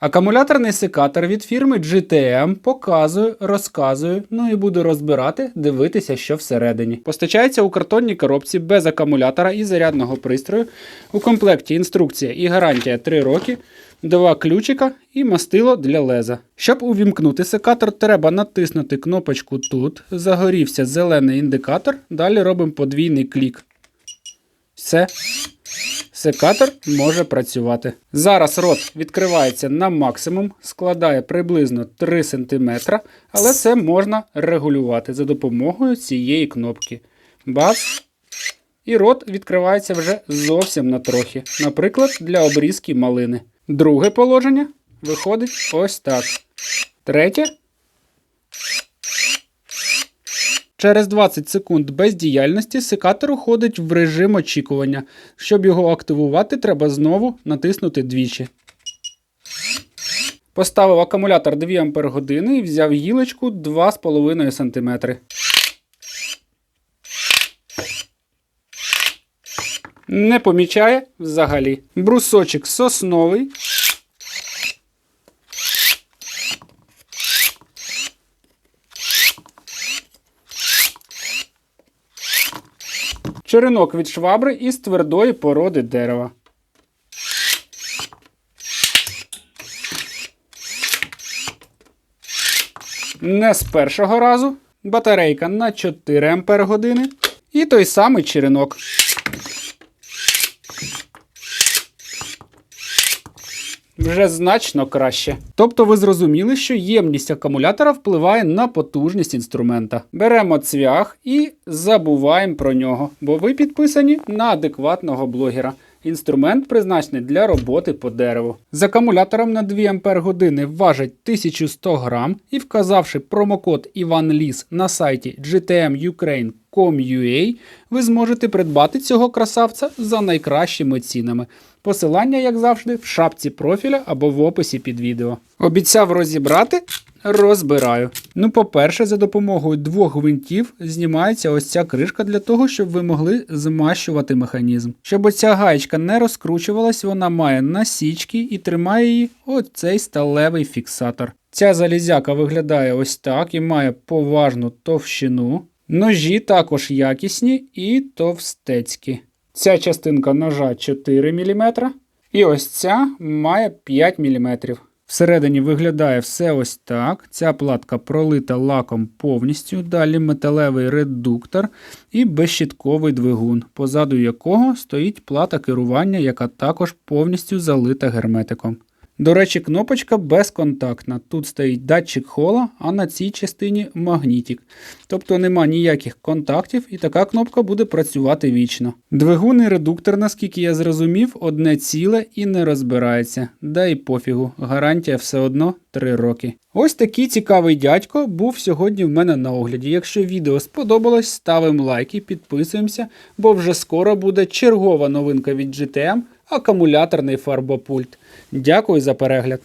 Акумуляторний секатор від фірми GTM показую, розказую, ну і буду розбирати, дивитися, що всередині. Постачається у картонній коробці без акумулятора і зарядного пристрою. У комплекті інструкція і гарантія 3 роки, два ключика і мастило для леза. Щоб увімкнути секатор, треба натиснути кнопочку тут. Загорівся зелений індикатор. Далі робимо подвійний клік. Все. Секатор може працювати. Зараз рот відкривається на максимум, складає приблизно 3 см, але це можна регулювати за допомогою цієї кнопки. Бац. І рот відкривається вже зовсім на трохи, наприклад, для обрізки малини. Друге положення виходить ось так. Третє. Через 20 секунд бездіяльності секатор уходить в режим очікування. Щоб його активувати, треба знову натиснути двічі. Поставив акумулятор 2 Ах і взяв гілочку 2,5 см. Не помічає взагалі. Брусочок сосновий. Черенок від швабри із твердої породи дерева. Не з першого разу. Батарейка на 4 Ампер години. І той самий черенок. Вже значно краще. Тобто ви зрозуміли, що ємність акумулятора впливає на потужність інструмента. Беремо цвях і забуваємо про нього, бо ви підписані на адекватного блогера. Інструмент призначений для роботи по дереву. З акумулятором на 2 Ампер години важить 1100 грам і вказавши промокод IvanLis на сайті gtmukraine.com.ua, ви зможете придбати цього красавця за найкращими цінами. Посилання, як завжди, в шапці профіля або в описі під відео. Обіцяв розібрати. Розбираю. Ну, по-перше, за допомогою двох гвинтів знімається ось ця кришка для того, щоб ви могли змащувати механізм. Щоб оця гаєчка не розкручувалась, вона має насічки і тримає її оцей сталевий фіксатор. Ця залізяка виглядає ось так і має поважну товщину. Ножі також якісні і товстецькі. Ця частинка ножа 4 мм, і ось ця має 5 мм. Всередині виглядає все ось так. Ця платка пролита лаком повністю, далі металевий редуктор і безщітковий двигун, позаду якого стоїть плата керування, яка також повністю залита герметиком. До речі, кнопочка безконтактна. Тут стоїть датчик хола, а на цій частині магнітик. Тобто нема ніяких контактів, і така кнопка буде працювати вічно. Двигун і редуктор, наскільки я зрозумів, одне ціле і не розбирається. Да і пофігу, гарантія все одно 3 роки. Ось такий цікавий дядько був сьогодні в мене на огляді. Якщо відео сподобалось, ставимо лайки, підписуємося, бо вже скоро буде чергова новинка від GTM акумуляторний фарбопульт. Дякую за перегляд.